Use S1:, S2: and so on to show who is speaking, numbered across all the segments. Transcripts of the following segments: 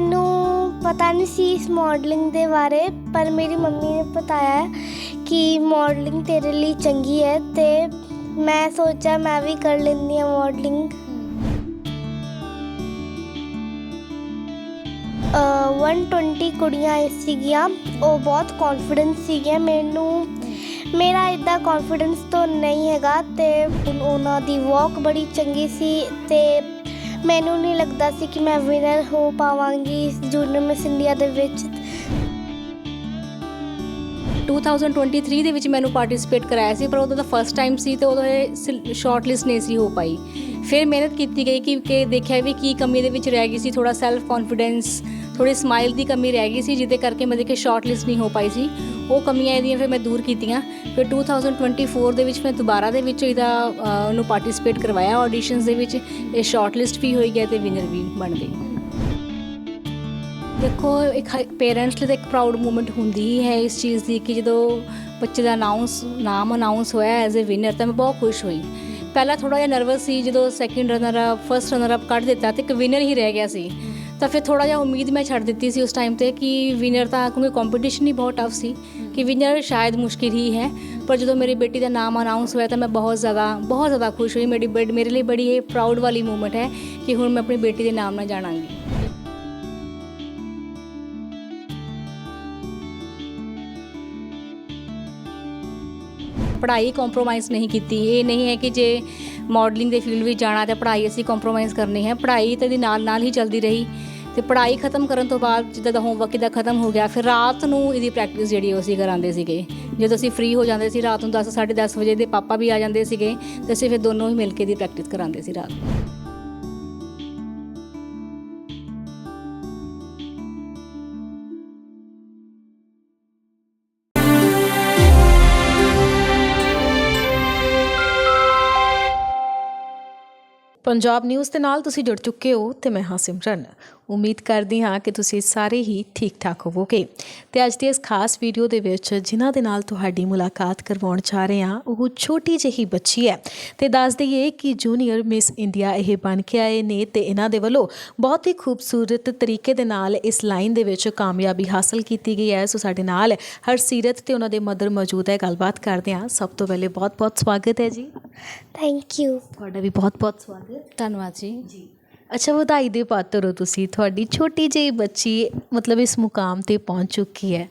S1: ਮੈਨੂੰ ਪਤਾ ਨਹੀਂ ਸੀ ਇਸ ਮਾਡਲਿੰਗ ਦੇ ਬਾਰੇ, ਪਰ ਮੇਰੀ ਮੰਮੀ ਨੇ ਬਤਾਇਆ ਕਿ ਮਾਡਲਿੰਗ ਤੇਰੇ ਲਈ ਚੰਗੀ ਹੈ ਤੇ ਮੈਂ ਸੋਚਿਆ ਮੈਂ ਵੀ ਕਰ ਲੈਂਦੀ ਹਾਂ ਮਾਡਲਿੰਗ ਅ 120 ਕੁੜੀਆਂ ਆਈ ਸੀਗੀਆਂ, ਉਹ ਬਹੁਤ ਕੌਨਫੀਡੈਂਸ ਸੀਗੀਆਂ ਮੈਨੂੰ। ਮੇਰਾ ਇਦਾਂ ਕੌਨਫੀਡੈਂਸ ਤਾਂ ਨਹੀਂ ਹੈਗਾ ਤੇ ਉਹਨਾਂ ਦੀ ਵਾਕ ਬੜੀ ਚੰਗੀ ਸੀ ਤੇ ਮੈਨੂੰ ਨਹੀਂ ਲੱਗਦਾ ਸੀ ਕਿ ਮੈਂ ਵਿਨਰ ਹੋ ਪਾਵਾਂਗੀ ਜੂਨੀਅਰ ਮਿਸ ਇੰਡੀਆ ਦੇ ਵਿੱਚ।
S2: 2023 ਦੇ ਵਿੱਚ ਮੈਨੂੰ ਪਾਰਟਿਸਿਪੇਟ ਕਰਾਇਆ ਸੀ, ਪਰ ਉਦੋਂ ਦਾ ਫਸਟ ਟਾਈਮ ਸੀ ਤੇ ਉਦੋਂ ਇਹ ਸ਼ਾਰਟ ਲਿਸਟ ਨਹੀਂ ਸੀ ਹੋ ਪਾਈ। ਫਿਰ ਮਿਹਨਤ ਕੀਤੀ ਗਈ ਕਿ ਕਿ ਦੇਖਿਆ ਵੀ ਕੀ ਕਮੀ ਦੇ ਵਿੱਚ ਰਹਿ ਗਈ ਸੀ ਥੋੜਾ ਸੈਲਫ ਕੌਨਫੀਡੈਂਸ ਥੋੜੀ ਸਮਾਈਲ ਦੀ ਕਮੀ ਰਹਿ ਗਈ ਸੀ, ਜਿਹਦੇ ਕਰਕੇ ਮੈਂ ਦੇਖੇ ਸ਼ਾਰਟ ਲਿਸਟ ਨਹੀਂ ਹੋ ਪਾਈ ਸੀ। ਉਹ ਕਮੀਆਂ ਇਹਦੀਆਂ ਫਿਰ ਮੈਂ ਦੂਰ ਕੀਤੀਆਂ। ਫਿਰ 2024 ਦੇ ਵਿੱਚ ਮੈਂ ਦੁਬਾਰਾ ਦੇ ਵਿੱਚ ਇਹਦਾ ਉਹਨੂੰ ਪਾਰਟਿਸਿਪੇਟ ਕਰਵਾਇਆ ਆਡੀਸ਼ਨਸ ਦੇ ਵਿੱਚ। ਇਹ ਸ਼ਾਰਟਲਿਸਟ ਵੀ ਹੋਈ ਗਿਆ ਤੇ ਵਿਨਰ ਵੀ ਬਣ ਗਈ। ਦੇਖੋ, ਇੱਕ ਪੇਰੈਂਟਸ ਲਈ ਤਾਂ ਇੱਕ ਪ੍ਰਾਊਡ ਮੂਮੈਂਟ ਹੁੰਦੀ ਹੀ ਹੈ ਇਸ ਚੀਜ਼ ਦੀ ਕਿ ਜਦੋਂ ਬੱਚੇ ਦਾ ਅਨਾਉਂਸ ਨਾਮ ਅਨਾਉਂਸ ਹੋਇਆ ਐਜ਼ ਅ ਵਿਨਰ ਤਾਂ ਮੈਂ ਬਹੁਤ ਖੁਸ਼ ਹੋਈ। ਪਹਿਲਾਂ ਥੋੜਾ ਜਿਹਾ ਨਰਵਸ ਸੀ ਜਦੋਂ second runner up first runner up ਕੱਢ ਦਿੱਤਾ ਤੇ ਇੱਕ ਵਿਨਰ ਹੀ ਰਹਿ ਗਿਆ ਸੀ। ਤਾਂ ਫਿਰ ਥੋੜਾ ਜਿਹਾ ਉਮੀਦ ਮੈਂ ਛੱਡ ਦਿੱਤੀ ਸੀ ਉਸ ਟਾਈਮ ਤੇ ਕਿ ਵਿਨਰ ਤਾਂ ਕਿਉਂਕਿ ਕੰਪੀਟੀਸ਼ਨ ਹੀ ਬਹੁਤ ਟਫ ਸੀ ਕਿ ਵਿਨਰ ਸ਼ਾਇਦ ਮੁਸ਼ਕਿਲ ਹੀ ਹੈ ਪਰ ਜਦੋਂ ਮੇਰੀ ਬੇਟੀ ਦਾ ਨਾਮ ਅਨਾਉਂਸ ਹੋਇਆ ਤਾਂ ਮੈਂ ਬਹੁਤ ਜ਼ਿਆਦਾ ਬਹੁਤ ਜ਼ਿਆਦਾ ਖੁਸ਼ ਹੋਈ ਮੇਰੀ ਬੇਟ ਮੇਰੇ ਲਈ ਬੜੀ ਇਹ ਪ੍ਰਾਊਡ ਵਾਲੀ ਮੂਮੈਂਟ ਹੈ ਕਿ ਹੁਣ ਮੈਂ ਆਪਣੀ ਬੇਟੀ ਦੇ ਨਾਮ ਨਾਲ ਜਾਣਾਂਗੀ ਪੜ੍ਹਾਈ ਕੰਪਰੋਮਾਈਜ਼ ਨਹੀਂ ਕੀਤੀ ਇਹ ਨਹੀਂ ਹੈ ਕਿ ਜੇ ਮਾਡਲਿੰਗ ਦੇ ਫੀਲਡ ਵਿੱਚ ਜਾਣਾ ਤਾਂ ਪੜ੍ਹਾਈ ਅਸੀਂ ਕੰਪਰੋਮਾਈਜ਼ ਕਰਨੀ ਹੈ। ਪੜ੍ਹਾਈ ਤਾਂ ਦੀ ਨਾਲ ਨਾਲ ਹੀ ਚੱਲਦੀ ਰਹੀ ਤੇ ਪੜ੍ਹਾਈ ਖਤਮ ਕਰਨ ਤੋਂ ਬਾਅਦ ਜਿੱਦਾਂ ਦਾ ਹੋਮਵਰਕ ਇਹਦਾ ਖਤਮ ਹੋ ਗਿਆ, ਫਿਰ ਰਾਤ ਨੂੰ ਇਹਦੀ ਪ੍ਰੈਕਟਿਸ ਜਿਹੜੀ ਉਹ ਅਸੀਂ ਕਰਾਉਂਦੇ ਸੀਗੇ। ਜਦੋਂ ਅਸੀਂ ਫ੍ਰੀ ਹੋ ਜਾਂਦੇ ਸੀ ਰਾਤ ਨੂੰ 10 10:30 ਵਜੇ ਦੇ ਪਾਪਾ ਵੀ ਆ ਜਾਂਦੇ ਸੀਗੇ ਤੇ ਅਸੀਂ ਫਿਰ ਦੋਨੋਂ ਹੀ ਮਿਲ ਕੇ ਦੀ ਪ੍ਰੈਕਟਿਸ ਕਰਾਉਂਦੇ ਸੀ ਰਾਤ ਨੂੰ।
S3: ਪੰਜਾਬ ਨਿਊਜ਼ ਦੇ ਨਾਲ ਤੁਸੀਂ ਜੁੜ ਚੁੱਕੇ ਹੋ ਤੇ ਮੈਂ ਹਾਂ ਸਿਮਰਨ। ਉਮੀਦ ਕਰਦੀ ਹਾਂ ਕਿ ਤੁਸੀਂ ਸਾਰੇ ਹੀ ਠੀਕ ਠਾਕ ਹੋਵੋਗੇ। ਤੇ ਅੱਜ ਦੀ ਇਸ ਖਾਸ ਵੀਡੀਓ ਦੇ ਵਿੱਚ ਜਿਨ੍ਹਾਂ ਦੇ ਨਾਲ ਤੁਹਾਡੀ ਮੁਲਾਕਾਤ ਕਰਵਾਉਣ ਜਾ ਰਹੇ ਹਾਂ ਉਹ ਛੋਟੀ ਜਿਹੀ ਬੱਚੀ ਹੈ। ਤੇ ਦੱਸ ਦਈਏ ਕਿ ਜੂਨੀਅਰ ਮਿਸ ਇੰਡੀਆ ਇਹ ਬਣ ਕੇ ਆਏ ਨੇ ਤੇ ਇਹਨਾਂ ਦੇ ਵੱਲੋਂ ਬਹੁਤ ਹੀ ਖੂਬਸੂਰਤ ਤਰੀਕੇ ਦੇ ਨਾਲ ਇਸ ਲਾਈਨ ਦੇ ਵਿੱਚ ਕਾਮਯਾਬੀ ਹਾਸਲ ਕੀਤੀ ਗਈ ਹੈ। ਸੋ ਸਾਡੇ ਨਾਲ ਹਰਸੀਰਤ ਤੇ ਉਹਨਾਂ ਦੇ ਮਦਰ ਮੌਜੂਦ ਹੈ। ਗੱਲਬਾਤ ਕਰਦੇ ਹਾਂ। ਸਭ ਤੋਂ ਪਹਿਲੇ ਬਹੁਤ-ਬਹੁਤ ਸਵਾਗਤ ਹੈ ਜੀ।
S1: ਥੈਂਕ ਯੂ
S3: ਤੁਹਾਡਾ ਵੀ ਬਹੁਤ-ਬਹੁਤ ਸਵਾਗਤ।
S2: ਧੰਨਵਾਦ ਜੀ।
S3: ਜੀ। ਅੱਛਾ ਵਧਾਈ ਦੇ ਪਾਤਰ ਹੋ ਤੁਸੀਂ। ਤੁਹਾਡੀ ਛੋਟੀ ਜਿਹੀ ਬੱਚੀ ਮਤਲਬ ਇਸ ਮੁਕਾਮ ਤੇ ਪਹੁੰਚ ਚੁੱਕੀ ਹੈ।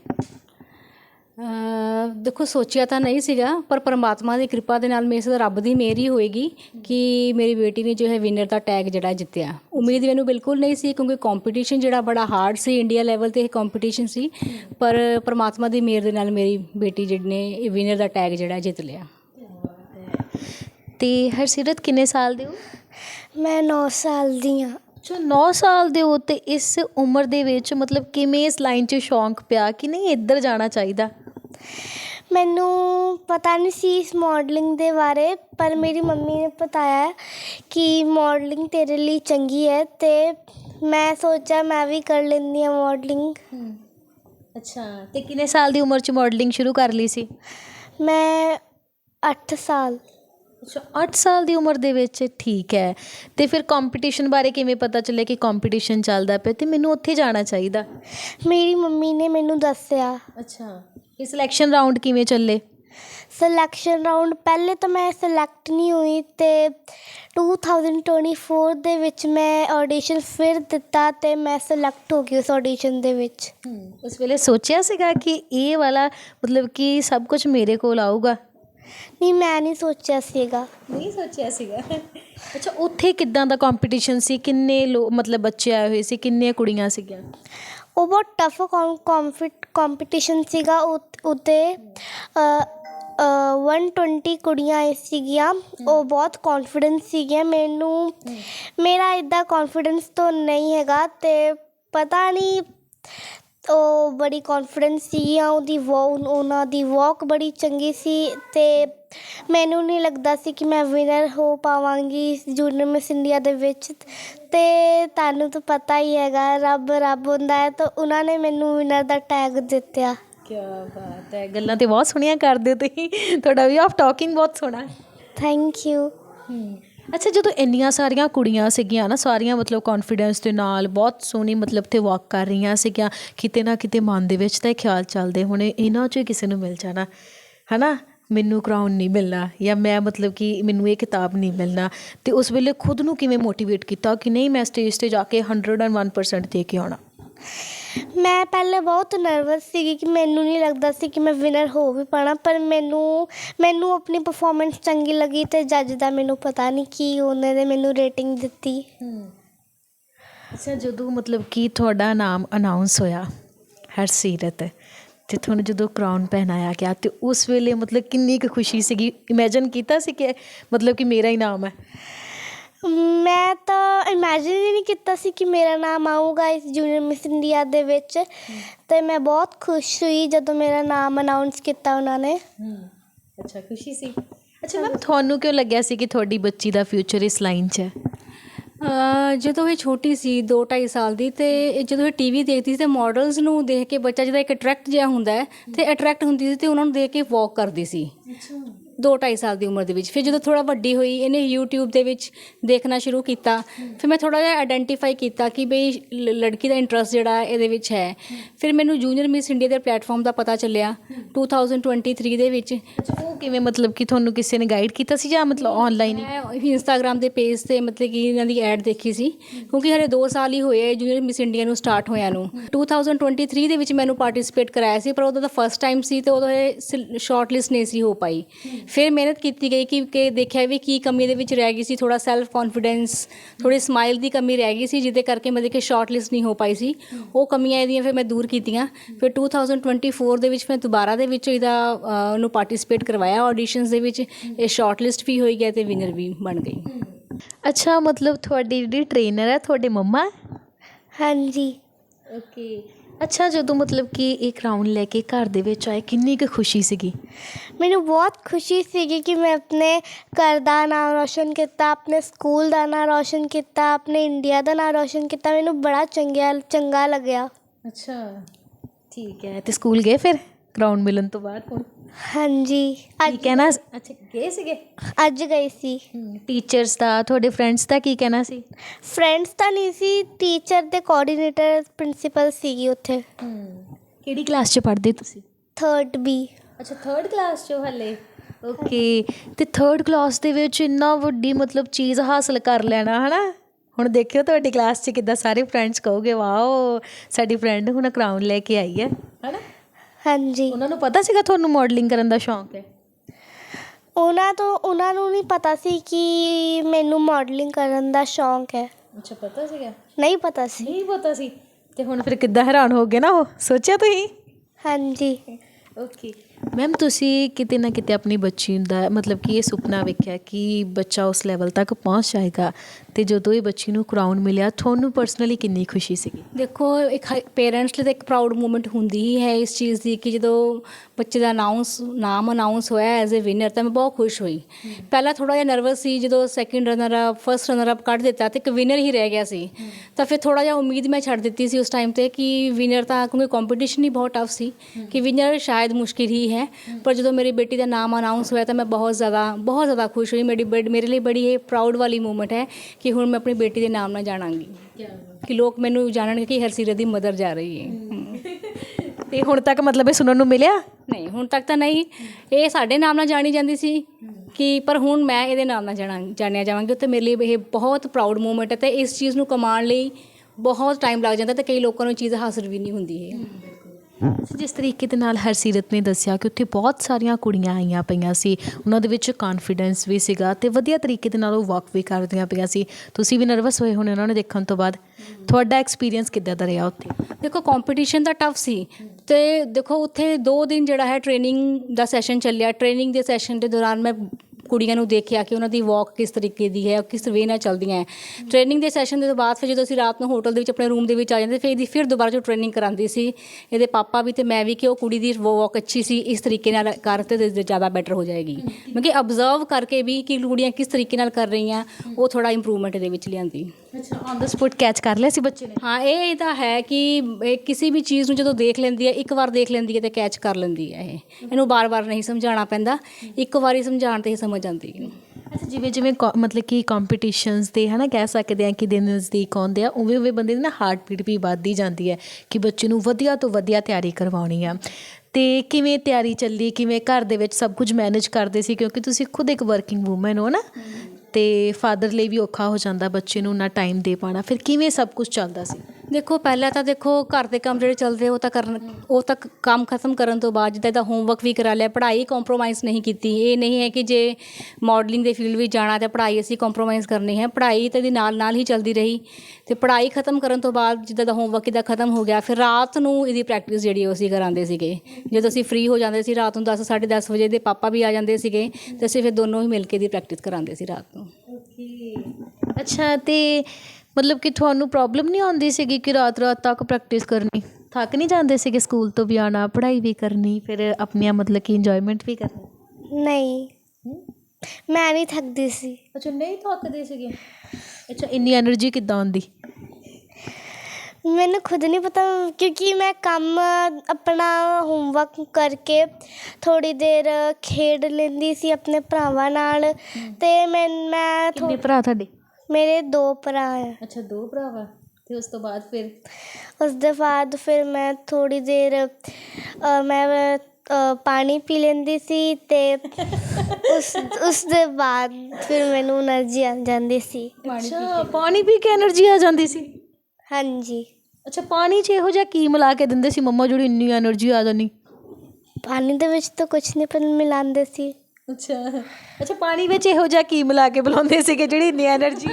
S2: ਦੇਖੋ ਸੋਚਿਆ ਤਾਂ ਨਹੀਂ ਸੀਗਾ ਪਰ ਪਰਮਾਤਮਾ ਦੀ ਕਿਰਪਾ ਦੇ ਨਾਲ ਮੇਰੇ ਸੇ ਰੱਬ ਦੀ ਮਿਹਰ ਹੀ ਹੋਏਗੀ ਕਿ ਮੇਰੀ ਬੇਟੀ ਨੇ ਜੋ ਹੈ ਵਿਨਰ ਦਾ ਟੈਗ ਜਿਹੜਾ ਜਿੱਤਿਆ। ਉਮੀਦ ਮੈਨੂੰ ਬਿਲਕੁਲ ਨਹੀਂ ਸੀ ਕਿਉਂਕਿ ਕੰਪੀਟੀਸ਼ਨ ਜਿਹੜਾ ਬੜਾ ਹਾਰਡ ਸੀ ਇੰਡੀਆ ਲੈਵਲ ਤੇ ਇਹ ਕੰਪੀਟੀਸ਼ਨ ਸੀ ਪਰ ਪਰਮਾਤਮਾ ਦੀ ਮਿਹਰ ਦੇ ਨਾਲ ਮੇਰੀ ਬੇਟੀ ਜਿਹੜੀ ਨੇ ਇਹ ਵਿਨਰ ਦਾ ਟੈਗ ਜਿਹੜਾ ਜਿੱਤ ਲਿਆ।
S3: ਤੇ ਹਰਸੀਰਤ ਕਿੰਨੇ ਸਾਲ ਦੇ ਹੋ?
S1: ਮੈਂ 9 ਸਾਲ ਦੀ ਹਾਂ।
S3: ਅੱਛਾ 9 ਸਾਲ ਦੇ ਹੋ ਤੇ ਇਸ ਉਮਰ ਦੇ ਵਿੱਚ ਮਤਲਬ ਕਿਵੇਂ ਇਸ ਲਾਈਨ 'ਚ ਸ਼ੌਂਕ ਪਿਆ ਕਿ ਨਹੀਂ ਇੱਧਰ ਜਾਣਾ ਚਾਹੀਦਾ?
S1: ਮੈਨੂੰ ਪਤਾ ਨਹੀਂ ਸੀ ਇਸ ਮਾਡਲਿੰਗ ਦੇ ਬਾਰੇ ਪਰ ਮੇਰੀ ਮੰਮੀ ਨੇ ਬਤਾਇਆ ਕਿ ਮਾਡਲਿੰਗ ਤੇਰੇ ਲਈ ਚੰਗੀ ਹੈ ਤੇ ਮੈਂ ਸੋਚਿਆ ਮੈਂ ਵੀ ਕਰ ਲੈਂਦੀ ਹਾਂ ਮਾਡਲਿੰਗ
S3: ਅੱਛਾ ਤੇ ਕਿੰਨੇ ਸਾਲ ਦੀ ਉਮਰ 'ਚ ਮਾਡਲਿੰਗ ਸ਼ੁਰੂ ਕਰ ਲਈ ਸੀ?
S1: ਮੈਂ 8 ਸਾਲ।
S3: ਅੱਛਾ 8 ਸਾਲ ਦੀ ਉਮਰ ਦੇ ਵਿੱਚ ਠੀਕ ਹੈ। ਤੇ ਫਿਰ ਕੰਪੀਟੀਸ਼ਨ ਬਾਰੇ ਕਿਵੇਂ ਪਤਾ ਚੱਲਿਆ ਕਿ ਕੰਪੀਟੀਸ਼ਨ ਚੱਲਦਾ ਪਿਆ ਤੇ ਮੈਨੂੰ ਉੱਥੇ ਜਾਣਾ ਚਾਹੀਦਾ?
S1: ਮੇਰੀ ਮੰਮੀ ਨੇ ਮੈਨੂੰ ਦੱਸਿਆ।
S3: ਅੱਛਾ ਇਹ ਸਿਲੈਕਸ਼ਨ ਰਾਉਂਡ ਕਿਵੇਂ ਚੱਲੇ?
S1: ਸਿਲੈਕਸ਼ਨ ਰਾਉਂਡ ਪਹਿਲੇ ਤਾਂ ਮੈਂ ਸਿਲੈਕਟ ਨਹੀਂ ਹੋਈ ਤੇ 2024 ਦੇ ਵਿੱਚ ਮੈਂ ਆਡੀਸ਼ਨ ਫਿਰ ਦਿੱਤਾ ਤੇ ਮੈਂ ਸਿਲੈਕਟ ਹੋ ਗਈ ਉਸ ਆਡੀਸ਼ਨ ਦੇ ਵਿੱਚ।
S3: ਉਸ ਵੇਲੇ ਸੋਚਿਆ ਸੀਗਾ ਕਿ ਇਹ ਵਾਲਾ ਮਤਲਬ ਕਿ ਸਭ ਕੁਝ ਮੇਰੇ ਕੋਲ ਆਊਗਾ?
S1: ਨਹੀਂ ਮੈਂ ਨਹੀਂ ਸੋਚਿਆ ਸੀਗਾ।
S3: ਨਹੀਂ ਸੋਚਿਆ ਸੀਗਾ। ਅੱਛਾ ਉੱਥੇ ਕਿੱਦਾਂ ਦਾ ਕੰਪੀਟੀਸ਼ਨ ਸੀ? ਕਿੰਨੇ ਲੋ ਮਤਲਬ ਬੱਚੇ ਆਏ ਹੋਏ ਸੀ? ਕਿੰਨੀਆਂ ਕੁੜੀਆਂ ਸੀਗੀਆਂ?
S1: ਉਹ ਬਹੁਤ ਟਫ ਕੰਪੀਟੀਸ਼ਨ ਸੀਗਾ। ਉਤੇ 120 ਕੁੜੀਆਂ ਆਈ ਸੀਗੀਆਂ। ਉਹ ਬਹੁਤ ਕੌਨਫੀਡੈਂਸ ਸੀਗੀਆਂ। ਮੈਨੂੰ ਮੇਰਾ ਇਦਾਂ ਕੌਨਫੀਡੈਂਸ ਤਾਂ ਨਹੀਂ ਹੈਗਾ ਤੇ ਪਤਾ ਨਹੀਂ ਉਹ ਬੜੀ ਕੌਨਫੀਡੈਂਸ ਸੀਗੀਆਂ ਉਹਦੀ ਵੋ ਉਹਨਾਂ ਦੀ ਵਾਕ ਬੜੀ ਚੰਗੀ ਸੀ ਤੇ ਮੈਨੂੰ ਨਹੀਂ ਲੱਗਦਾ ਸੀ ਕਿ ਮੈਂ ਵਿਨਰ ਹੋ ਪਾਵਾਂਗੀ ਜੂਨੀਅਰ ਮਿਸ ਇੰਡੀਆ ਦੇ ਵਿੱਚ ਤੇ ਤੁਹਾਨੂੰ ਤਾਂ ਪਤਾ ਹੀ ਹੈਗਾ ਰੱਬ ਰੱਬ ਹੁੰਦਾ ਹੈ ਤਾਂ ਉਹਨਾਂ ਨੇ ਮੈਨੂੰ ਵਿਨਰ ਦਾ ਟੈਗ ਦਿੱਤਿਆ
S3: ਕੀ ਬਾਤ ਹੈ ਗੱਲਾਂ ਤੇ ਬਹੁਤ ਸੋਹਣੀਆਂ ਕਰਦੇ ਤੁਸੀਂ ਤੁਹਾਡਾ ਵੀ ਆਫ ਟਾਕਿੰਗ ਬਹੁਤ ਸੋਹਣਾ।
S1: ਥੈਂਕ ਯੂ
S3: ਅੱਛਾ, ਜਦੋਂ ਇੰਨੀਆਂ ਸਾਰੀਆਂ ਕੁੜੀਆਂ ਸੀਗੀਆਂ ਨਾ, ਸਾਰੀਆਂ ਮਤਲਬ ਕੌਨਫੀਡੈਂਸ ਦੇ ਨਾਲ ਬਹੁਤ ਸੋਹਣੀ ਮਤਲਬ ਤੇ ਵਾਕ ਕਰ ਰਹੀਆਂ ਸੀਗੀਆਂ, ਕਿਤੇ ਨਾ ਕਿਤੇ ਮਨ ਦੇ ਵਿੱਚ ਤਾਂ ਇਹ ਖਿਆਲ ਚੱਲਦੇ ਹੋਣੇ, ਇਹਨਾਂ 'ਚੋਂ ਹੀ ਕਿਸੇ ਨੂੰ ਮਿਲ ਜਾਣਾ, ਹਨਾ? ਮੈਨੂੰ ਕਰਾਊਨ ਨਹੀਂ ਮਿਲਣਾ ਜਾਂ ਮੈਂ ਮਤਲਬ ਕਿ ਮੈਨੂੰ ਇਹ ਕਿਤਾਬ ਨਹੀਂ ਮਿਲਣਾ ਤੇ ਉਸ ਵੇਲੇ ਖੁਦ ਨੂੰ ਕਿਵੇਂ ਮੋਟੀਵੇਟ ਕੀਤਾ ਕਿ ਨਹੀਂ ਮੈਂ ਸਟੇਜ ਤੇ ਜਾ ਕੇ 101% ਦੇ ਕੇ ਆਉਣਾ?
S1: ਮੈਂ ਪਹਿਲਾਂ ਬਹੁਤ ਨਰਵਸ ਸੀਗੀ ਕਿ ਮੈਨੂੰ ਨਹੀਂ ਲੱਗਦਾ ਸੀ ਕਿ ਮੈਂ ਵਿਨਰ ਹੋ ਵੀ ਪਾਉਣਾ ਪਰ ਮੈਨੂੰ ਮੈਨੂੰ ਆਪਣੀ ਪਰਫਾਰਮੈਂਸ ਚੰਗੀ ਲੱਗੀ ਅਤੇ ਜੱਜ ਦਾ ਮੈਨੂੰ ਪਤਾ ਨਹੀਂ ਕੀ ਉਹਨਾਂ ਨੇ ਮੈਨੂੰ ਰੇਟਿੰਗ ਦਿੱਤੀ।
S3: ਅੱਛਾ, ਜਦੋਂ ਮਤਲਬ ਕਿ ਤੁਹਾਡਾ ਨਾਮ ਅਨਾਉਂਸ ਹੋਇਆ ਹਰਸੀਰਤ, ਤੇ ਤੁਹਾਨੂੰ ਜਦੋਂ ਕਰਾਊਨ ਪਹਿਨਾਇਆ ਗਿਆ, ਤੇ ਉਸ ਵੇਲੇ ਮਤਲਬ ਕਿੰਨੀ ਕੁ ਖੁਸ਼ੀ ਸੀਗੀ? ਇਮੇਜਿਨ ਕੀਤਾ ਸੀ ਕਿ ਮਤਲਬ ਕਿ ਮੇਰਾ ਹੀ ਨਾਮ ਹੈ?
S1: ਮੈਂ ਤਾਂ ਇਮੇਜਿਨ ਹੀ ਨਹੀਂ ਕੀਤਾ ਸੀ ਕਿ ਮੇਰਾ ਨਾਮ ਆਊਗਾ ਇਸ ਜੂਨੀਅਰ ਮਿਸ ਇੰਡੀਆ ਦੇ ਵਿੱਚ। ਤੇ ਮੈਂ ਬਹੁਤ ਖੁਸ਼ ਹੋਈ ਜਦੋਂ ਮੇਰਾ ਨਾਮ ਅਨਾਉਂਸ ਕੀਤਾ ਉਹਨਾਂ ਨੇ।
S3: ਅੱਛਾ ਖੁਸ਼ੀ ਸੀ। ਅੱਛਾ ਮੈਮ ਤੁਹਾਨੂੰ ਕਿਉਂ ਲੱਗਿਆ ਸੀ ਕਿ ਤੁਹਾਡੀ ਬੱਚੀ ਦਾ ਫਿਊਚਰ ਇਸ ਲਾਈਨ 'ਚ ਹੈ?
S2: ਅਹ ਜਦੋਂ ਇਹ ਛੋਟੀ ਸੀ 2-2.5 ਸਾਲ ਦੀ ਤੇ ਇਹ ਜਦੋਂ ਇਹ ਟੀਵੀ ਦੇਖਦੀ ਸੀ ਤੇ ਮਾਡਲਸ ਨੂੰ ਦੇਖ ਕੇ ਬੱਚਾ ਜਿਹਦਾ ਇੱਕ ਅਟਰੈਕਟ ਜਿਹਾ ਹੁੰਦਾ ਹੈ ਤੇ ਅਟਰੈਕਟ ਹੁੰਦੀ ਸੀ ਤੇ ਉਹਨਾਂ ਨੂੰ ਦੇਖ ਕੇ ਵਾਕ ਕਰਦੀ ਸੀ। 2-2.5 ਸਾਲ ਦੀ ਉਮਰ ਦੇ ਵਿੱਚ। ਫਿਰ ਜਦੋਂ ਥੋੜਾ ਵੱਡੀ ਹੋਈ ਇਹਨੇ YouTube ਦੇ ਵਿੱਚ ਦੇਖਣਾ ਸ਼ੁਰੂ ਕੀਤਾ। ਫਿਰ ਮੈਂ ਥੋੜਾ ਜਿਹਾ ਆਇਡੈਂਟੀਫਾਈ ਕੀਤਾ ਕਿ ਬਈ ਲੜਕੀ ਦਾ ਇੰਟਰਸਟ ਜਿਹੜਾ ਇਹਦੇ ਵਿੱਚ ਹੈ। ਫਿਰ ਮੈਨੂੰ ਜੂਨੀਅਰ ਮਿਸ ਇੰਡੀਆ ਦੇ ਪਲੇਟਫਾਰਮ ਦਾ ਪਤਾ ਚੱਲਿਆ 2023 ਦੇ ਵਿੱਚ।
S3: ਉਹ ਕਿਵੇਂ ਮਤਲਬ ਕਿ ਤੁਹਾਨੂੰ ਕਿਸੇ ਨੇ ਗਾਈਡ ਕੀਤਾ ਸੀ ਜਾਂ ਮਤਲਬ ਆਨਲਾਈਨ ਹੀ?
S2: ਮੈਂ ਇੰਸਟਾਗ੍ਰam ਦੇ ਪੇਜ ਤੇ ਮਤਲਬ ਕਿ ਇਹਨਾਂ ਦੀ ਐਡ ਦੇਖੀ ਸੀ। ਕਿਉਂਕਿ ਹਰੇ 2 ਸਾਲ ਹੀ ਹੋਏ ਜੂਨੀਅਰ ਮਿਸ ਇੰਡੀਆ ਨੂੰ ਸਟਾਰਟ ਹੋਇਆ ਨੂੰ। 2023 ਦੇ ਵਿੱਚ ਮੈਨੂੰ ਪਾਰਟਿਸਿਪੇਟ ਕਰਾਇਆ ਸੀ ਪਰ ਉਦੋਂ ਦਾ ਫਸਟ ਟਾਈਮ ਸੀ ਤੇ ਉਦੋਂ ਇਹ ਸ਼ਾਰਟ ਲਿਸਟ ਨਹੀਂ ਸੀ ਹੋ ਪਾਈ। ਫਿਰ ਮਿਹਨਤ ਕੀਤੀ ਗਈ ਕਿ ਕਿ ਦੇਖਿਆ ਵੀ ਕੀ ਕਮੀ ਇਹਦੇ ਵਿੱਚ ਰਹਿ ਗਈ ਸੀ ਥੋੜਾ ਸੈਲਫ ਕੌਨਫੀਡੈਂਸ ਥੋੜੀ ਸਮਾਈਲ ਦੀ ਕਮੀ ਰਹਿ ਗਈ ਸੀ ਜਿਹਦੇ ਕਰਕੇ ਮਤਲਬ ਕਿ ਸ਼ਾਰਟ ਲਿਸਟ ਨਹੀਂ ਹੋ ਪਾਈ ਸੀ। ਉਹ ਕਮੀਆਂ ਇਹਦੀਆਂ ਫਿਰ ਮੈਂ ਦੂਰ ਕੀਤੀਆਂ। ਫਿਰ 2024 ਦੇ ਵਿੱਚ ਮੈਂ ਦੁਬਾਰਾ ਦੇ ਵਿੱਚ ਇਹਦਾ ਉਹਨੂੰ ਪਾਰਟਿਸਿਪੇਟ ਕਰਵਾਇਆ। ਆਡੀਸ਼ਨਸ ਦੇ ਵਿੱਚ ਇਹ ਸ਼ਾਰਟ ਲਿਸਟ ਵੀ ਹੋਈ ਗਿਆ ਤੇ ਵਿਨਰ ਵੀ ਬਣ ਗਈ।
S3: ਅੱਛਾ ਮਤਲਬ ਤੁਹਾਡੀ ਜਿਹੜੀ ਟ੍ਰੇਨਰ ਹੈ ਤੁਹਾਡੇ ਮੰਮਾ
S1: ਹਾਂਜੀ।
S3: ਓਕੇ ਅੱਛਾ ਜਦੋਂ ਮਤਲਬ ਕਿ ਇਹ ਕਰਾਊਨ ਲੈ ਕੇ ਘਰ ਦੇ ਵਿੱਚ ਆਏ ਕਿੰਨੀ ਕੁ ਖੁਸ਼ੀ ਸੀਗੀ?
S1: ਮੈਨੂੰ ਬਹੁਤ ਖੁਸ਼ੀ ਸੀਗੀ ਕਿ ਮੈਂ ਆਪਣੇ ਘਰ ਦਾ ਨਾਮ ਰੋਸ਼ਨ ਕੀਤਾ ਆਪਣੇ ਸਕੂਲ ਦਾ ਨਾਮ ਰੋਸ਼ਨ ਕੀਤਾ ਆਪਣੇ ਇੰਡੀਆ ਦਾ ਨਾਮ ਰੋਸ਼ਨ ਕੀਤਾ। ਮੈਨੂੰ ਬੜਾ ਚੰਗਿਆ ਚੰਗਾ ਲੱਗਿਆ।
S3: ਅੱਛਾ ਠੀਕ ਹੈ। ਤੇ ਸਕੂਲ ਗਏ ਫਿਰ? ਕਰਾਊਨ ਮਿਲਣ ਤੋਂ ਬਾਅਦ? ਹੁਣ
S1: ਹਾਂਜੀ।
S3: ਕੀ
S1: ਅੱਜ
S3: ਕਹਿਣਾ ਅੱਛਾ ਗਏ ਸੀਗੇ?
S1: ਅੱਜ ਗਈ ਸੀ।
S3: ਟੀਚਰਸ ਦਾ ਤੁਹਾਡੇ ਫਰੈਂਡਸ ਦਾ ਕੀ ਕਹਿਣਾ ਸੀ?
S1: ਫਰੈਂਡਸ ਤਾਂ ਨਹੀਂ ਸੀ ਟੀਚਰ ਤੇ ਕੋਆਰਡੀਨੇਟਰ ਪ੍ਰਿੰਸੀਪਲ ਸੀਗੀ ਉੱਥੇ।
S3: ਕਿਹੜੀ ਕਲਾਸ 'ਚ ਪੜ੍ਹਦੇ ਤੁਸੀਂ?
S1: ਥਰਡ ਬੀ
S3: ਅੱਛਾ 3rd ਕਲਾਸ 'ਚ ਹੱਲੇ? ਓਕੇ ਤੇ 3rd ਕਲਾਸ ਦੇ ਵਿੱਚ ਇੰਨਾ ਵੱਡੀ ਮਤਲਬ ਚੀਜ਼ ਹਾਸਲ ਕਰ ਲੈਣਾ ਹਨਾ? ਹੁਣ ਦੇਖਿਓ ਤੁਹਾਡੀ ਕਲਾਸ 'ਚ ਕਿੱਦਾਂ ਸਾਰੇ ਫਰੈਂਡਸ ਕਹੋਗੇ ਵਾਓ ਸਾਡੀ ਫਰੈਂਡ ਹੁਣ ਕਰਾਊਨ ਲੈ ਕੇ ਆਈ ਹੈ ਹਨਾ?
S1: ਹਾਂਜੀ।
S3: ਉਹਨਾਂ ਨੂੰ ਪਤਾ ਸੀਗਾ ਤੁਹਾਨੂੰ ਮਾਡਲਿੰਗ ਕਰਨ ਦਾ ਸ਼ੌਂਕ ਹੈ?
S1: ਉਹਨਾਂ ਤੋਂ ਉਹਨਾਂ ਨੂੰ ਨਹੀਂ ਪਤਾ ਸੀ ਕਿ ਮੈਨੂੰ ਮਾਡਲਿੰਗ ਕਰਨ ਦਾ ਸ਼ੌਂਕ ਹੈ।
S3: ਅੱਛਾ ਪਤਾ ਸੀਗਾ?
S1: ਨਹੀਂ ਪਤਾ ਸੀ।
S3: ਨਹੀਂ ਪਤਾ ਸੀ। ਤੇ ਹੁਣ ਫਿਰ ਕਿੱਦਾਂ ਹੈਰਾਨ ਹੋ ਗਏ ਨਾ ਉਹ? ਸੋਚਿਆ ਤੁਸੀਂ?
S1: ਹਾਂਜੀ।
S3: ਓਕੇ ਮੈਮ ਤੁਸੀਂ ਕਿਤੇ ਨਾ ਕਿਤੇ ਆਪਣੀ ਬੱਚੀ ਦਾ ਮਤਲਬ ਕਿ ਇਹ ਸੁਪਨਾ ਵੇਖਿਆ ਕਿ ਬੱਚਾ ਉਸ ਲੈਵਲ ਤੱਕ ਪਹੁੰਚ ਜਾਏਗਾ। ਤੇ ਜਦੋਂ ਇਹ ਬੱਚੀ ਨੂੰ ਕਰਾਊਨ ਮਿਲਿਆ, ਤੁਹਾਨੂੰ ਪਰਸਨਲੀ ਕਿੰਨੀ ਖੁਸ਼ੀ ਸੀਗੀ?
S2: ਦੇਖੋ, ਇੱਕ ਪੇਰੈਂਟਸ ਲਈ ਤਾਂ ਇੱਕ ਪ੍ਰਾਊਡ ਮੂਮੈਂਟ ਹੁੰਦੀ ਹੀ ਹੈ ਇਸ ਚੀਜ਼ ਦੀ ਕਿ ਜਦੋਂ ਬੱਚੇ ਦਾ ਅਨਾਉਂਸ ਨਾਮ ਅਨਾਉਂਸ ਹੋਇਆ ਐਜ਼ ਅ ਵਿਨਰ ਤਾਂ ਮੈਂ ਬਹੁਤ ਖੁਸ਼ ਹੋਈ। ਪਹਿਲਾਂ ਥੋੜਾ ਜਿਹਾ ਨਰਵਸ ਸੀ, ਜਦੋਂ second runner up first runner up ਕੱਢ ਦਿੱਤਾ ਤੇ ਇੱਕ ਵਿਨਰ ਹੀ ਰਹਿ ਗਿਆ ਸੀ। ਤਾਂ ਫਿਰ ਥੋੜਾ ਜਿਹਾ ਉਮੀਦ ਮੈਂ ਛੱਡ ਦਿੱਤੀ ਸੀ ਉਸ ਟਾਈਮ ਤੇ ਕਿ ਵਿਨਰ ਤਾਂ ਕਿਉਂਕਿ ਕੰਪੀਟੀਸ਼ਨ ਹੀ ਬਹੁਤ ਟਫ ਸੀ, ਕਿ ਵਿਨਰ ਸ਼ਾਇਦ ਮੁਸ਼ਕਿਲ ਹੀ ਹੈ। ਪਰ ਜਦੋਂ ਮੇਰੀ ਬੇਟੀ ਦਾ ਨਾਮ ਅਨਾਉਂਸ ਹੋਇਆ ਤਾਂ ਮੈਂ ਬਹੁਤ ਜ਼ਿਆਦਾ ਬਹੁਤ ਜ਼ਿਆਦਾ ਖੁਸ਼ ਹੋਈ। ਮੇਰੀ ਬੇਟ- ਮੇਰੇ ਲਈ ਬੜੀ ਇਹ ਪ੍ਰਾਊਡ ਵਾਲੀ ਮੂਮੈਂਟ ਹੈ ਕਿ ਹੁਣ ਮੈਂ ਆਪਣੀ ਬੇਟੀ ਦੇ ਨਾਮ ਨਾਲ ਜਾਣਾਂਗੀ। ਕਿ ਲੋਕ ਮੈਨੂੰ ਜਾਣਨਗੇ ਕਿ ਹਰਸੀਰਤ ਦੀ ਮਦਰ ਜਾ ਰਹੀ ਹੈ।
S3: ਤੇ ਹੁਣ ਤੱਕ ਮਤਲਬ ਇਹ ਸੁਣਨ ਨੂੰ ਮਿਲਿਆ?
S2: ਨਹੀਂ ਹੁਣ ਤੱਕ ਤਾਂ ਨਹੀਂ। ਇਹ ਸਾਡੇ ਨਾਮ ਨਾਲ ਜਾਣੀ ਜਾਂਦੀ ਸੀ ਕਿ ਪਰ ਹੁਣ ਮੈਂ ਇਹਦੇ ਨਾਮ ਨਾਲ ਜਾਣਾ ਜਾਣਿਆ ਜਾਵਾਂਗੀ। ਤੇ ਮੇਰੇ ਲਈ ਇਹ ਬਹੁਤ ਪ੍ਰਾਊਡ ਮੂਮੈਂਟ ਹੈ ਤੇ ਇਸ ਚੀਜ਼ ਨੂੰ ਕਮਾਉਣ ਲਈ ਬਹੁਤ ਟਾਈਮ ਲੱਗ ਜਾਂਦਾ ਤੇ ਕਈ ਲੋਕਾਂ ਨੂੰ ਚੀਜ਼ ਹਾਸਲ ਵੀ ਨਹੀਂ ਹੁੰਦੀ ਹੈ।
S3: ਜਿਸ ਤਰੀਕੇ ਦੇ ਨਾਲ ਹਰਸੀਰਤ ਨੇ ਦੱਸਿਆ ਕਿ ਉੱਥੇ ਬਹੁਤ ਸਾਰੀਆਂ ਕੁੜੀਆਂ ਆਈਆਂ ਪਈਆਂ ਸੀ, ਉਹਨਾਂ ਦੇ ਵਿੱਚ ਕੌਨਫੀਡੈਂਸ ਵੀ ਸੀਗਾ ਤੇ ਵਧੀਆ ਤਰੀਕੇ ਦੇ ਨਾਲ ਉਹ ਵਾਕ ਵੀ ਕਰਦੀਆਂ ਪਈਆਂ ਸੀ। ਤੁਸੀਂ ਵੀ ਨਰਵਸ ਹੋਏ ਹੋਣੇ ਉਹਨਾਂ ਨੂੰ ਦੇਖਣ ਤੋਂ ਬਾਅਦ। ਤੁਹਾਡਾ ਐਕਸਪੀਰੀਅੰਸ ਕਿੱਦਾਂ ਦਾ ਰਿਹਾ ਉੱਥੇ?
S2: ਦੇਖੋ ਕੰਪੀਟੀਸ਼ਨ ਤਾਂ ਟਫ ਸੀ ਤੇ ਦੇਖੋ, ਉੱਥੇ 2 ਦਿਨ ਜਿਹੜਾ ਹੈ ਟ੍ਰੇਨਿੰਗ ਦਾ ਸੈਸ਼ਨ ਚੱਲਿਆ। ਟ੍ਰੇਨਿੰਗ ਦੇ ਸੈਸ਼ਨ ਦੇ ਦੌਰਾਨ ਮੈਂ ਕੁੜੀਆਂ ਨੂੰ ਦੇਖਿਆ ਕਿ ਉਹਨਾਂ ਦੀ ਵਾਕ ਕਿਸ ਤਰੀਕੇ ਦੀ ਹੈ ਉਹ ਕਿਸ ਵੇ ਨਾਲ ਚੱਲਦੀਆਂ ਹੈ। ਟ੍ਰੇਨਿੰਗ ਦੇ ਸੈਸ਼ਨ ਦੇ ਬਾਅਦ ਫਿਰ ਜਦੋਂ ਅਸੀਂ ਰਾਤ ਨੂੰ ਹੋਟਲ ਦੇ ਵਿੱਚ ਆਪਣੇ ਰੂਮ ਦੇ ਵਿੱਚ ਆ ਜਾਂਦੇ ਫਿਰ ਇਹਦੀ ਫਿਰ ਦੁਬਾਰਾ ਜੋ ਟ੍ਰੇਨਿੰਗ ਕਰਾਉਂਦੀ ਸੀ ਇਹਦੇ ਪਾਪਾ ਵੀ ਤੇ ਮੈਂ ਵੀ ਕਿ ਉਹ ਕੁੜੀ ਦੀ ਵਾਕ ਅੱਛੀ ਸੀ ਇਸ ਤਰੀਕੇ ਨਾਲ ਕਰ ਤੇ ਜ਼ਿਆਦਾ ਬੈਟਰ ਹੋ ਜਾਏਗੀ। ਕਿਉਂਕਿ ਅਬਜ਼ਰਵ ਕਰਕੇ ਵੀ ਕਿ ਕੁੜੀਆਂ ਕਿਸ ਤਰੀਕੇ ਨਾਲ ਕਰ ਰਹੀਆਂ ਉਹ ਥੋੜਾ ਇੰਪਰੂਵਮੈਂਟ ਇਹਦੇ ਵਿੱਚ ਲਿਆਂਦੀ।
S3: ਅੱਛਾ ਔਨ ਦਾ ਸਪੋਟ ਕੈਚ ਕਰ ਲਿਆ ਸੀ ਬੱਚੇ ਨੇ?
S2: ਹਾਂ ਇਹ ਇਹਦਾ ਹੈ ਕਿ ਇਹ ਕਿਸੇ ਵੀ ਚੀਜ਼ ਨੂੰ ਜਦੋਂ ਦੇਖ ਲੈਂਦੀ ਹੈ ਇੱਕ ਵਾਰ ਦੇਖ ਲੈਂਦੀ ਹੈ ਤੇ ਕੈਚ ਕਰ ਲੈਂਦੀ ਹੈ ਇਹ। ਇਹਨੂੰ ਬਾਰ-ਬਾਰ ਨਹੀਂ ਸਮਝਾਉਣਾ ਪੈਂਦਾ ਇੱਕ ਵਾਰੀ ਸਮਝਾਉਣ ਤੇ ਹੀ ਸਮਝ ਆਉਂਦੀ ਹੈ
S3: ਅੱਛਾ ਜਿਵੇਂ ਜਿਵੇਂ ਮਤਲਬ ਕਿ ਕੰਪੀਟੀਸ਼ਨਸ ਦੇ ਹਨਾ ਕਹਿ ਸਕਦੇ ਆ ਕਿ ਦਿਨ ਨਜ਼ਦੀਕ ਆਉਂਦੇ ਆ ਉਵੇਂ ਉਵੇਂ ਬੰਦੇ ਦੀ ਨਾ ਹਾਰਟ ਬੀਟ ਵੀ ਵੱਧਦੀ ਜਾਂਦੀ ਹੈ ਕਿ ਬੱਚੇ ਨੂੰ ਵਧੀਆ ਤੋਂ ਵਧੀਆ ਤਿਆਰੀ ਕਰਵਾਉਣੀ ਆ। ਤੇ ਕਿਵੇਂ ਤਿਆਰੀ ਚੱਲੀ ਕਿਵੇਂ ਘਰ ਦੇ ਵਿੱਚ ਸਭ ਕੁਝ ਮੈਨੇਜ ਕਰਦੇ ਸੀ ਕਿਉਂਕਿ ਤੁਸੀਂ ਖੁਦ ਇੱਕ ਵਰਕਿੰਗ ਵੂਮਨ ਹੋ ਨਾ ਅਤੇ ਫਾਦਰ ਲਈ ਵੀ ਔਖਾ ਹੋ ਜਾਂਦਾ ਬੱਚੇ ਨੂੰ ਨਾ ਟਾਈਮ ਦੇ ਪਾਉਣਾ। ਫਿਰ ਕਿਵੇਂ ਸਭ ਕੁਝ ਚੱਲਦਾ ਸੀ?
S2: ਦੇਖੋ, ਪਹਿਲਾਂ ਤਾਂ ਦੇਖੋ, ਘਰ ਦੇ ਕੰਮ ਜਿਹੜੇ ਚੱਲਦੇ ਉਹ ਤਾਂ ਕਰਨ, ਉਹ ਤਾਂ ਕੰਮ ਖਤਮ ਕਰਨ ਤੋਂ ਬਾਅਦ ਜਿੱਦਾਂ ਦਾ ਹੋਮਵਰਕ ਵੀ ਕਰਾ ਲਿਆ, ਪੜ੍ਹਾਈ ਕੰਪਰੋਮਾਈਜ਼ ਨਹੀਂ ਕੀਤੀ। ਇਹ ਨਹੀਂ ਹੈ ਕਿ ਜੇ ਮਾਡਲਿੰਗ ਦੇ ਫੀਲਡ ਵਿੱਚ ਜਾਣਾ ਤਾਂ ਪੜ੍ਹਾਈ ਅਸੀਂ ਕੰਪਰੋਮਾਈਜ਼ ਕਰਨੀ ਹੈ। ਪੜ੍ਹਾਈ ਤਾਂ ਦੀ ਨਾਲ ਨਾਲ ਹੀ ਚੱਲਦੀ ਰਹੀ ਤੇ ਪੜ੍ਹਾਈ ਖਤਮ ਕਰਨ ਤੋਂ ਬਾਅਦ ਜਿੱਦਾਂ ਦਾ ਹੋਮਵਰਕ ਇਹਦਾ ਖਤਮ ਹੋ ਗਿਆ, ਫਿਰ ਰਾਤ ਨੂੰ ਇਹਦੀ ਪ੍ਰੈਕਟਿਸ ਜਿਹੜੀ ਉਹ ਅਸੀਂ ਕਰਾਉਂਦੇ ਸੀਗੇ। ਜਦੋਂ ਅਸੀਂ ਫ੍ਰੀ ਹੋ ਜਾਂਦੇ ਸੀ, ਰਾਤ ਨੂੰ 10 10:30 ਵਜੇ ਦੇ ਪਾਪਾ ਵੀ ਆ ਜਾਂਦੇ ਸੀਗੇ ਤੇ ਅਸੀਂ ਫਿਰ ਦੋਨੋਂ ਹੀ ਮਿਲ ਕੇ ਦੀ ਪ੍ਰੈਕਟਿਸ ਕਰਾਉਂਦੇ ਸੀ ਰਾਤ ਨੂੰ।
S3: ਅੱਛਾ, ਤੇ ਮਤਲਬ ਕਿ ਤੁਹਾਨੂੰ ਪ੍ਰੋਬਲਮ ਨਹੀਂ ਆਉਂਦੀ ਸੀਗੀ ਕਿ ਰਾਤ ਰਾਤ ਤੱਕ ਪ੍ਰੈਕਟਿਸ ਕਰਨੀ? ਥੱਕ ਨਹੀਂ ਜਾਂਦੇ ਸੀਗੇ ਸਕੂਲ ਤੋਂ ਵੀ ਆਉਣਾ ਪੜ੍ਹਾਈ ਵੀ ਕਰਨੀ ਫਿਰ ਆਪਣੀਆਂ ਮਤਲਬ ਕਿ ਇੰਜੋਏਮੈਂਟ ਵੀ ਕਰਨੀ?
S1: ਨਹੀਂ। ਮੈਂ ਨਹੀਂ ਥੱਕਦੀ ਸੀ।
S3: ਅੱਛਾ ਨਹੀਂ ਥੱਕਦੇ ਸੀਗੇ? ਅੱਛਾ ਇੰਨੀ એનર્ਜੀ ਕਿੱਦਾਂ ਆਉਂਦੀ?
S1: ਮੈਨੂੰ ਖੁਦ ਨਹੀਂ ਪਤਾ ਕਿਉਂਕਿ ਮੈਂ ਕੰਮ ਆਪਣਾ ਹੋਮਵਰਕ ਕਰਕੇ ਥੋੜੀ ਦੇਰ ਖੇਡ ਲੈਂਦੀ ਸੀ ਆਪਣੇ ਭਰਾਵਾਂ ਨਾਲ ਤੇ ਮੈਂ ਮੈਂ
S3: ਕਿੰਨੇ ਭਰਾ ਤੁਹਾਡੇ?
S1: ਮੇਰੇ ਦੋ ਭਰਾ ਆ।
S3: ਅੱਛਾ ਦੋ ਭਰਾ ਵਾ ਤੇ ਉਸ ਤੋਂ ਬਾਅਦ ਫਿਰ?
S1: ਉਸ ਦੇ ਬਾਅਦ ਫਿਰ ਮੈਂ ਥੋੜੀ ਦੇਰ ਮੈਂ ਪਾਣੀ ਪੀ ਲੈਂਦੀ ਸੀ ਤੇ ਉਸ ਉਸ ਦੇ ਬਾਅਦ ਫਿਰ ਮੈਨੂੰ એનર્ਜੀ ਆ ਜਾਂਦੀ ਸੀ।
S3: ਪਾਣੀ ਅੱਛਾ ਪਾਣੀ ਪੀ ਕੇ એનર્ਜੀ ਆ ਜਾਂਦੀ ਸੀ?
S1: ਹਾਂਜੀ।
S3: ਅੱਛਾ ਪਾਣੀ 'ਚ ਇਹੋ ਜਿਹਾ ਕੀ ਮਿਲਾ ਕੇ ਦਿੰਦੇ ਸੀ ਮੰਮਾ ਜਿਹੜੀ ਇੰਨੀ એનર્ਜੀ ਆ ਜਾਂਦੀ?
S1: ਪਾਣੀ ਦੇ ਵਿੱਚ ਤਾਂ ਕੁਝ ਨਹੀਂ ਪਰ ਮਿਲਾਉਂਦੇ ਸੀ।
S3: ਅੱਛਾ। ਅੱਛਾ ਪਾਣੀ ਵਿੱਚ ਇਹੋ ਜਿਹਾ ਕੀ ਮਿਲਾ ਕੇ ਬੁਲਾਉਂਦੇ ਸੀਗੇ ਜਿਹੜੀ ਇੰਨੀ એનર્ਜੀ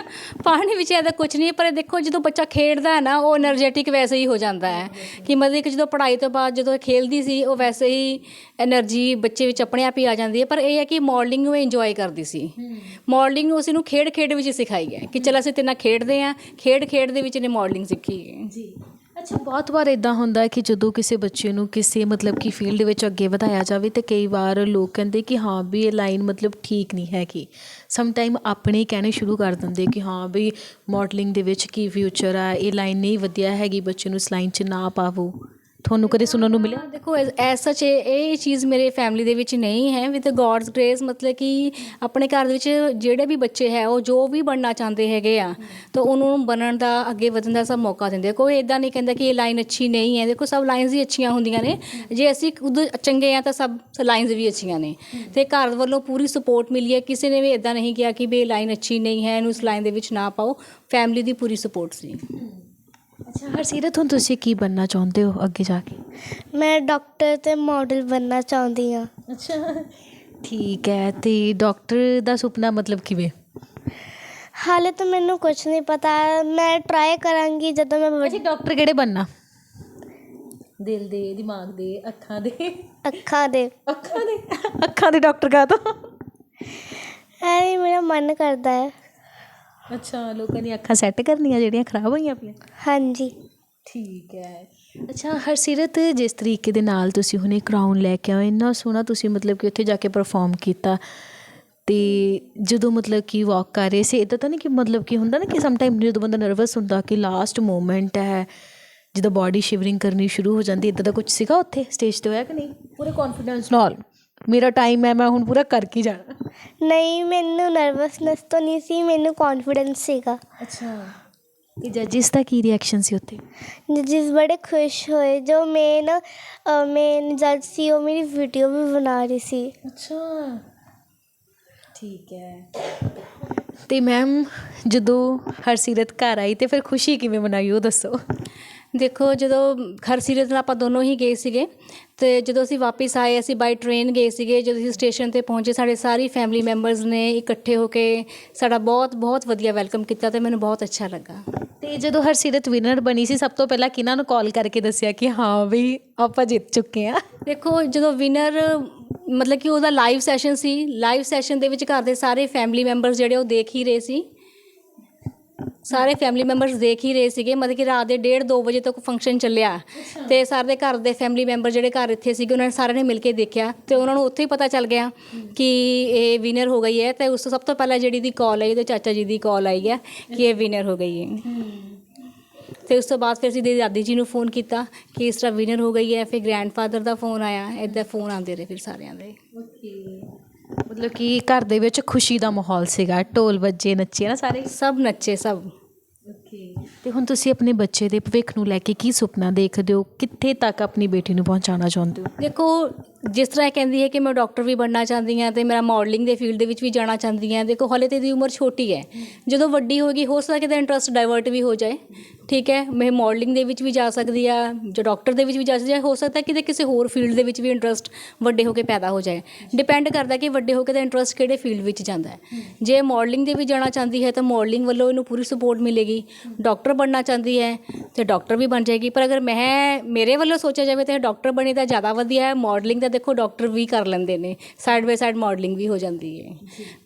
S2: ਪਾਣੀ ਵਿੱਚ ਇਹਦਾ ਕੁਝ ਨਹੀਂ ਪਰ ਦੇਖੋ ਜਦੋਂ ਬੱਚਾ ਖੇਡਦਾ ਹੈ ਨਾ ਉਹ એનર્ਜੈਟਿਕ ਵੈਸੇ ਹੀ ਹੋ ਜਾਂਦਾ ਹੈ। ਕਿ ਮਤਲਬ ਕਿ ਜਦੋਂ ਪੜ੍ਹਾਈ ਤੋਂ ਬਾਅਦ ਜਦੋਂ ਖੇਲਦੀ ਸੀ ਉਹ ਵੈਸੇ ਹੀ એનર્ਜੀ ਬੱਚੇ ਵਿੱਚ ਆਪਣੇ ਆਪ ਹੀ ਆ ਜਾਂਦੀ ਹੈ। ਪਰ ਇਹ ਹੈ ਕਿ ਮਾਡਲਿੰਗ ਨੂੰ ਇੰਜੋਏ ਕਰਦੀ ਸੀ। ਮੋਡਲਿੰਗ ਨੂੰ ਉਸ ਨੂੰ ਖੇਡ ਖੇਡ ਵਿੱਚ ਸਿਖਾਈ ਹੈ ਕਿ ਚਲ ਅਸੀਂ ਤੇਨਾਂ ਖੇਡਦੇ ਆ ਖੇਡ ਖੇਡ ਦੇ ਵਿੱਚ ਨੇ ਮੋਡਲਿੰਗ ਸਿੱਖੀ ਹੈ।
S3: ਜੀ। ਅੱਛਾ, ਬਹੁਤ ਵਾਰ ਇਦਾਂ ਹੁੰਦਾ ਕਿ ਜਦੋਂ ਕਿਸੇ ਬੱਚੇ ਨੂੰ ਕਿਸੇ ਮਤਲਬ ਕਿ ਫੀਲਡ ਵਿੱਚ ਅੱਗੇ ਵਧਾਇਆ ਜਾਵੇ ਤੇ ਕਈ ਵਾਰ ਲੋਕ ਕਹਿੰਦੇ ਕਿ ਹਾਂ ਵੀ ਇਹ ਲਾਈਨ ਮਤਲਬ ਠੀਕ ਨਹੀਂ ਹੈਗੀ। ਸਮ ਟਾਈਮ ਆਪਣੇ ਹੀ ਕਹਿਣੇ ਸ਼ੁਰੂ ਕਰ ਦਿੰਦੇ ਕਿ ਹਾਂ ਵੀ ਮਾਡਲਿੰਗ ਦੇ ਵਿੱਚ ਕੀ ਫਿਊਚਰ ਆ, ਇਹ ਲਾਈਨ ਨਹੀਂ ਵਧੀਆ ਹੈਗੀ, ਬੱਚੇ ਨੂੰ ਇਸ ਲਾਈਨ 'ਚ ਨਾ ਪਾਵੋ। ਤੁਹਾਨੂੰ ਕਦੇ ਸੁਣਨ ਨੂੰ ਮਿਲਿਆ?
S2: ਦੇਖੋ ਐਸ ਸੱਚ ਇਹ ਚੀਜ਼ ਮੇਰੇ ਫੈਮਿਲੀ ਦੇ ਵਿੱਚ ਨਹੀਂ ਹੈ। ਵਿਦ ਗੋਡਸ ਗ੍ਰੇਸ ਮਤਲਬ ਕਿ ਆਪਣੇ ਘਰ ਦੇ ਵਿੱਚ ਜਿਹੜੇ ਵੀ ਬੱਚੇ ਹੈ, ਉਹ ਜੋ ਵੀ ਬਣਨਾ ਚਾਹੁੰਦੇ ਹੈਗੇ ਆ, ਤਾਂ ਉਹਨੂੰ ਬਣਨ ਦਾ, ਅੱਗੇ ਵਧਣ ਦਾ ਸਭ ਮੌਕਾ ਦਿੰਦੇ ਕੋਈ ਇਦਾਂ ਨਹੀਂ ਕਹਿੰਦਾ ਕਿ ਇਹ ਲਾਈਨ ਅੱਛੀ ਨਹੀਂ ਹੈ। ਦੇਖੋ, ਸਭ ਲਾਈਨਸ ਹੀ ਅੱਛੀਆਂ ਹੁੰਦੀਆਂ ਨੇ। ਜੇ ਅਸੀਂ ਖੁਦ ਚੰਗੇ ਆ, ਤਾਂ ਸਭ ਲਾਈਨਸ ਵੀ ਅੱਛੀਆਂ ਨੇ। ਤੇ ਘਰ ਵੱਲੋਂ ਪੂਰੀ ਸਪੋਰਟ ਮਿਲੀ ਹੈ। ਕਿਸੇ ਨੇ ਵੀ ਇਦਾਂ ਨਹੀਂ ਕਿਹਾ ਕਿ ਵੀ ਇਹ ਲਾਈਨ ਅੱਛੀ ਨਹੀਂ ਹੈ, ਇਹਨੂੰ ਇਸ ਲਾਈਨ ਦੇ ਵਿੱਚ ਨਾ ਪਾਓ। ਫੈਮਿਲੀ ਦੀ ਪੂਰੀ ਸਪੋਰਟ ਸੀ।
S3: ਅੱਛਾ ਹਰਸੀਰਤ ਹੁਣ ਤੁਸੀਂ ਕੀ ਬਣਨਾ ਚਾਹੁੰਦੇ ਹੋ ਅੱਗੇ ਜਾ ਕੇ?
S1: ਮੈਂ ਡਾਕਟਰ ਤੇ ਮਾਡਲ ਬਣਨਾ ਚਾਹੁੰਦੀ ਹਾਂ।
S3: ਅੱਛਾ ਠੀਕ ਹੈ ਤੇ ਡਾਕਟਰ ਦਾ ਸੁਪਨਾ ਮਤਲਬ ਕਿਵੇਂ?
S1: ਹਾਲੇ ਤਾਂ ਮੈਨੂੰ ਕੁਝ ਨਹੀਂ ਪਤਾ। ਮੈਂ ਟਰਾਈ ਕਰਾਂਗੀ ਜਦੋਂ ਮੈਂ ਵੱਡੀ
S3: ਅੱਛਾ ਡਾਕਟਰ ਕਿਹੜੇ ਬਣਨਾ? ਦਿਲ ਦੇ ਦਿਮਾਗ ਦੇ ਅੱਖਾਂ ਦੇ।
S1: ਅੱਖਾਂ ਦੇ।
S3: ਅੱਖਾਂ ਦੇ ਅੱਖਾਂ ਦੇ ਡਾਕਟਰ ਕਾ ਤੋਂ
S1: ਐ ਮੇਰਾ ਮਨ ਕਰਦਾ ਹੈ।
S3: ਅੱਛਾ ਲੋਕਾਂ ਦੀਆਂ ਅੱਖਾਂ ਸੈੱਟ ਕਰਨੀਆਂ ਜਿਹੜੀਆਂ ਖਰਾਬ ਹੋਈਆਂ ਪਈਆਂ?
S1: ਹਾਂਜੀ।
S3: ਠੀਕ ਹੈ। ਅੱਛਾ ਹਰਸੀਰਤ ਜਿਸ ਤਰੀਕੇ ਦੇ ਨਾਲ ਤੁਸੀਂ ਹੁਣੇ ਕਰਾਊਨ ਲੈ ਕੇ ਆਏ ਇੰਨਾ ਸੋਹਣਾ ਤੁਸੀਂ ਮਤਲਬ ਕਿ ਉੱਥੇ ਜਾ ਕੇ ਪਰਫਾਰਮ ਕੀਤਾ। ਤੇ ਜਦੋਂ ਮਤਲਬ ਕਿ ਵਾਕ ਕਰ ਰਹੇ ਸੀ ਇਦਾਂ ਤਾਂ ਨਹੀਂ ਕਿ ਮਤਲਬ ਕਿ ਹੁੰਦਾ ਨਾ ਕਿ ਸਮ ਟਾਈਮ ਜਦੋਂ ਬੰਦਾ ਨਰਵਸ ਹੁੰਦਾ ਕਿ ਲਾਸਟ ਮੂਮੈਂਟ ਹੈ ਜਦੋਂ ਬਾਡੀ ਸ਼ਿਵਰਿੰਗ ਕਰਨੀ ਸ਼ੁਰੂ ਹੋ ਜਾਂਦੀ ਇਦਾਂ ਦਾ ਕੁਝ ਸੀਗਾ ਉੱਥੇ? ਸਟੇਜ ਤੇ ਹੋਇਆ ਕਿ ਨਹੀਂ? ਪੂਰੇ ਕੌਨਫੀਡੈਂਸ ਨਾਲ? ਮੇਰਾ ਟਾਈਮ ਹੈ ਮੈਂ ਹੁਣ ਪੂਰਾ ਕਰਕੇ ਜਾਣਾ।
S1: ਨਹੀਂ ਮੈਨੂੰ ਨਰਵਸਨੈਸ ਤਾਂ ਨਹੀਂ ਸੀ ਮੈਨੂੰ ਕੌਨਫੀਡੈਂਸ ਸੀਗਾ।
S3: ਅੱਛਾ। ਤੇ ਜੱਜਿਸ ਦਾ ਕੀ ਰਿਐਕਸ਼ਨ ਸੀ ਉੱਥੇ?
S1: ਜਿਸ ਬੜੇ ਖੁਸ਼ ਹੋਏ ਜੋ ਮੇਨ ਮੇਨ ਜੱਜ ਸੀ ਉਹ ਮੇਰੀ ਵੀਡੀਓ ਵੀ ਬਣਾ ਰਹੀ ਸੀ।
S3: ਅੱਛਾ। ਠੀਕ ਹੈ। ਤੇ ਮੈਮ ਜਦੋਂ ਹਰਸੀਰਤ ਘਰ ਆਈ ਤੇ ਫਿਰ ਖੁਸ਼ੀ ਕਿਵੇਂ ਮਨਾਈ ਉਹ ਦੱਸੋ।
S2: ਦੇਖੋ ਜਦੋਂ ਹਰਸੀਰਤ ਨਾਲ ਆਪਾਂ ਦੋਨੋਂ ਹੀ ਗਏ ਸੀਗੇ ਤੇ ਜਦੋਂ ਅਸੀਂ ਵਾਪਸ ਆਏ ਅਸੀਂ ਬਾਈ ਟ੍ਰੇਨ ਗਏ ਸੀਗੇ ਜਦੋਂ ਅਸੀਂ ਸਟੇਸ਼ਨ ਤੇ ਪਹੁੰਚੇ ਸਾਡੇ ਸਾਰੀ ਫੈਮਿਲੀ ਮੈਂਬਰਸ ਨੇ ਇਕੱਠੇ ਹੋ ਕੇ ਸਾਡਾ ਬਹੁਤ ਬਹੁਤ ਵਧੀਆ ਵੈਲਕਮ ਕੀਤਾ ਤੇ ਮੈਨੂੰ ਬਹੁਤ ਅੱਛਾ ਲੱਗਾ।
S3: ਤੇ ਜਦੋਂ ਹਰਸੀਰਤ ਵਿਨਰ ਬਣੀ ਸੀ ਸਭ ਤੋਂ ਪਹਿਲਾਂ ਕਿਹਨਾਂ ਨੂੰ ਕਾਲ ਕਰਕੇ ਦੱਸਿਆ ਕਿ ਹਾਂ ਵੀ ਆਪਾਂ ਜਿੱਤ ਚੁੱਕੇ ਆ
S2: ਦੇਖੋ ਜਦੋਂ ਵਿਨਰ ਮਤਲਬ ਕਿ ਉਹਦਾ ਲਾਈਵ ਸੈਸ਼ਨ ਸੀ ਲਾਈਵ ਸੈਸ਼ਨ ਦੇ ਵਿੱਚ ਘਰ ਦੇ ਸਾਰੇ ਫੈਮਿਲੀ ਮੈਂਬਰਸ ਜਿਹੜੇ ਉਹ ਦੇਖ ਹੀ ਰਹੇ ਸੀ। ਸਾਰੇ ਫੈਮਿਲੀ ਮੈਂਬਰਸ ਦੇਖ ਹੀ ਰਹੇ ਸੀਗੇ ਮਤਲਬ ਕਿ ਰਾਤ ਦੇ 1:30 2 ਵਜੇ ਤੱਕ ਫੰਕਸ਼ਨ ਚੱਲਿਆ। ਤੇ ਸਾਰੇ ਘਰ ਦੇ ਫੈਮਿਲੀ ਮੈਂਬਰ ਜਿਹੜੇ ਘਰ ਇੱਥੇ ਸੀਗੇ ਉਹਨਾਂ ਨੇ ਸਾਰਿਆਂ ਨੇ ਮਿਲ ਕੇ ਦੇਖਿਆ ਤੇ ਉਹਨਾਂ ਨੂੰ ਉੱਥੇ ਹੀ ਪਤਾ ਚੱਲ ਗਿਆ ਕਿ ਇਹ ਵਿਨਰ ਹੋ ਗਈ ਹੈ। ਤੇ ਉਸ ਤੋਂ ਸਭ ਤੋਂ ਪਹਿਲਾਂ ਜਿਹੜੀ ਦੀ ਕਾਲ ਆਈ ਤੇ ਚਾਚਾ ਜੀ ਦੀ ਕਾਲ ਆਈ ਹੈ ਕਿ ਇਹ ਵਿਨਰ ਹੋ ਗਈ ਹੈ। ਤੇ ਉਸ ਤੋਂ ਬਾਅਦ ਫਿਰ ਅਸੀਂ ਦੇ ਦਾਦੀ ਜੀ ਨੂੰ ਫੋਨ ਕੀਤਾ ਕਿ ਇਸ ਤਰ੍ਹਾਂ ਵਿਨਰ ਹੋ ਗਈ ਹੈ। ਫਿਰ ਗ੍ਰੈਂਡਫਾਦਰ ਦਾ ਫੋਨ ਆਇਆ ਇਦਾਂ ਫੋਨ ਆਉਂਦੇ ਰਹੇ ਫਿਰ ਸਾਰਿਆਂ ਦੇ।
S3: ਮਤਲਬ ਕਿ ਘਰ ਦੇ ਵਿੱਚ ਖੁਸ਼ੀ ਦਾ ਮਾਹੌਲ ਸੀਗਾ। ਢੋਲ ਵੱਜੇ ਨੱਚੇ ਨਾ ਸਾਰੇ?
S2: ਸਭ ਨੱਚੇ ਸਭ।
S3: ਓਕੇ। ਤੇ ਹੁਣ ਤੁਸੀਂ ਆਪਣੇ ਬੱਚੇ ਦੇ ਭਵਿੱਖ ਨੂੰ ਲੈ ਕੇ ਕੀ ਸੁਪਨਾ ਦੇਖਦੇ ਹੋ? ਕਿੱਥੇ ਤੱਕ ਆਪਣੀ ਬੇਟੀ ਨੂੰ ਪਹੁੰਚਾਉਣਾ ਚਾਹੁੰਦੇ ਹੋ?
S2: ਦੇਖੋ ਜਿਸ ਤਰ੍ਹਾਂ ਇਹ ਕਹਿੰਦੀ ਹੈ ਕਿ ਮੈਂ ਡਾਕਟਰ ਵੀ ਬਣਨਾ ਚਾਹੁੰਦੀ ਹਾਂ ਤੇ ਮੇਰਾ ਮਾਡਲਿੰਗ ਦੇ ਫੀਲਡ ਦੇ ਵਿੱਚ ਵੀ ਜਾਣਾ ਚਾਹੁੰਦੀ ਹਾਂ। ਦੇਖੋ ਹਾਲੇ ਤੇ ਇਹਦੀ ਉਮਰ ਛੋਟੀ ਹੈ। ਜਦੋਂ ਵੱਡੀ ਹੋਏਗੀ ਹੋ ਸਕਦਾ ਕਿ ਇਹਦਾ ਇੰਟਰਸਟ ਡਾਇਵਰਟ ਵੀ ਹੋ ਜਾਏ। ਠੀਕ ਹੈ, ਮੈਂ ਮੋਡਲਿੰਗ ਦੇ ਵਿੱਚ ਵੀ ਜਾ ਸਕਦੀ ਆ, ਜਾਂ ਡਾਕਟਰ ਦੇ ਵਿੱਚ ਵੀ ਜਾ ਸਕਦੀ ਹੈ ਹੋ ਸਕਦਾ ਕਿਤੇ ਕਿਸੇ ਹੋਰ ਫੀਲਡ ਦੇ ਵਿੱਚ ਵੀ ਇੰਟਰਸਟ ਵੱਡੇ ਹੋ ਕੇ ਪੈਦਾ ਹੋ ਜਾਏ। ਡਿਪੈਂਡ ਕਰਦਾ ਕਿ ਵੱਡੇ ਹੋ ਕੇ ਦਾ ਇੰਟਰਸਟ ਕਿਹੜੇ ਫੀਲਡ ਵਿੱਚ ਜਾਂਦਾ ਹੈ। ਜੇ ਮੋਡਲਿੰਗ ਦੇ ਵਿੱਚ ਜਾਣਾ ਚਾਹੁੰਦੀ ਹੈ, ਤਾਂ ਮੋਡਲਿੰਗ ਵੱਲੋਂ ਇਹਨੂੰ ਪੂਰੀ ਸਪੋਰਟ ਮਿਲੇਗੀ। ਡਾਕਟਰ ਬਣਨਾ ਚਾਹੁੰਦੀ ਹੈ, ਤੇ ਡਾਕਟਰ ਵੀ ਬਣ ਜਾਏਗੀ। ਪਰ ਅਗਰ ਮੈਂ, ਮੇਰੇ ਵੱਲੋਂ ਸੋਚਿਆ ਜਾਵੇ ਤਾਂ ਡਾਕਟਰ ਬਣੇ ਤਾਂ ਜ਼ਿਆਦਾ ਵਧੀਆ ਹੈ। ਮਾਡਲਿੰਗ ਤਾਂ ਦੇਖੋ ਡਾਕਟਰ ਵੀ ਕਰ ਲੈਂਦੇ ਨੇ। ਸਾਈਡ ਬਾਈ ਸਾਈਡ ਮੋਡਲਿੰਗ ਵੀ ਹੋ ਜਾਂਦੀ ਹੈ।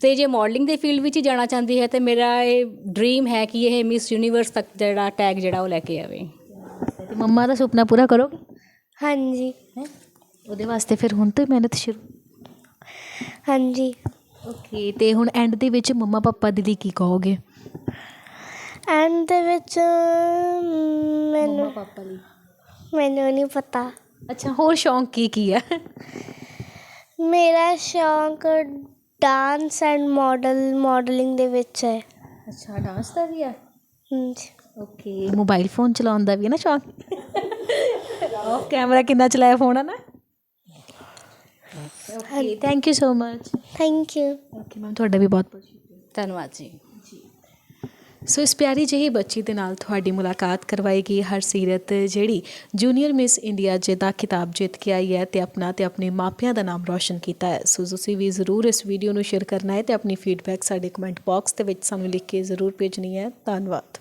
S2: ਤੇ ਜੇ ਮੋਡਲਿੰਗ ਦੇ ਫੀਲਡ ਵਿੱਚ ਹੀ ਜਾਣਾ ਚਾਹੁੰਦੀ ਹੈ, ਤਾਂ ਮੇਰਾ ਇਹ ਡ੍ਰੀਮ ਹੈ ਕਿ ਇਹ ਮਿਸ ਯੂਨੀਵਰਸ ਤੱਕ ਜਿਹੜਾ ਟੈਗ ਜਿਹੜਾ ਉਹ ਲੈ ਕੇ ਆਵੇ।
S3: ਤੇ ਮੰਮਾ ਦਾ ਸੁਪਨਾ ਪੂਰਾ ਕਰੋਗੇ
S1: ਹਾਂਜੀ।
S3: ਉਹਦੇ ਵਾਸਤੇ ਫਿਰ ਹੁਣ ਤੋਂ ਹੀ ਮਿਹਨਤ ਸ਼ੁਰੂ।
S1: ਹਾਂਜੀ।
S3: ਓਕੇ ਤੇ ਹੁਣ ਐਂਡ ਦੇ ਵਿੱਚ ਮੰਮਾ ਪਾਪਾ ਦੇ ਲਈ ਕੀ ਕਹੋਗੇ?
S1: ਐਂਡ ਦੇ ਵਿੱਚ ਮੈਨੂੰ
S2: ਪਾਪਾ ਲਈ।
S1: ਮੈਨੂੰ ਨਹੀਂ ਪਤਾ।
S3: ਅੱਛਾ ਹੋਰ ਸ਼ੌਂਕ ਕੀ ਕੀ ਹੈ
S1: ਮੇਰਾ ਸ਼ੌਂਕ ਡਾਂਸ ਐਂਡ ਮਾਡਲ ਮਾਡਲਿੰਗ ਦੇ ਵਿੱਚ ਹੈ।
S3: ਅੱਛਾ ਡਾਂਸ ਦਾ ਵੀ ਹੈ
S1: ਹਾਂਜੀ।
S3: ਓਕੇ ਮੋਬਾਈਲ ਫੋਨ ਚਲਾਉਣ ਦਾ ਵੀ ਹੈ ਨਾ ਸ਼ੌਂਕ? ਆਫ ਕੈਮਰਾ ਕਿੰਨਾ ਚਲਾਇਆ ਫੋਨ ਹੈ ਨਾ okay thank you so much
S1: thank you
S3: okay ma'am ਤੁਹਾਡਾ ਵੀ ਬਹੁਤ ਬਹੁਤ ਸ਼ੁਕਰੀਆ।
S2: ਧੰਨਵਾਦ ਜੀ।
S3: ਸੋ ਇਸ ਪਿਆਰੀ ਜਿਹੀ ਬੱਚੀ ਦੇ ਨਾਲ ਤੁਹਾਡੀ ਮੁਲਾਕਾਤ ਕਰਵਾਏਗੀ ਹਰਸੀਰਤ ਜਿਹੜੀ ਜੂਨੀਅਰ ਮਿਸ ਇੰਡੀਆ ਜਿਹਦਾ ਖਿਤਾਬ ਜਿੱਤ ਕੇ ਆਈ ਹੈ ਤੇ ਆਪਣਾ ਤੇ ਆਪਣੇ ਮਾਪਿਆਂ ਦਾ ਨਾਮ ਰੌਸ਼ਨ ਕੀਤਾ ਹੈ। ਸੋ ਤੁਸੀਂ ਵੀ ਜ਼ਰੂਰ ਇਸ ਵੀਡੀਓ ਨੂੰ ਸ਼ੇਅਰ ਕਰਨਾ ਹੈ ਤੇ ਆਪਣੀ ਫੀਡਬੈਕ ਸਾਡੇ ਕਮੈਂਟ ਬਾਕਸ ਦੇ ਵਿੱਚ ਸਾਨੂੰ ਲਿਖ ਕੇ ਜ਼ਰੂਰ ਭੇਜਣੀ ਹੈ। ਧੰਨਵਾਦ।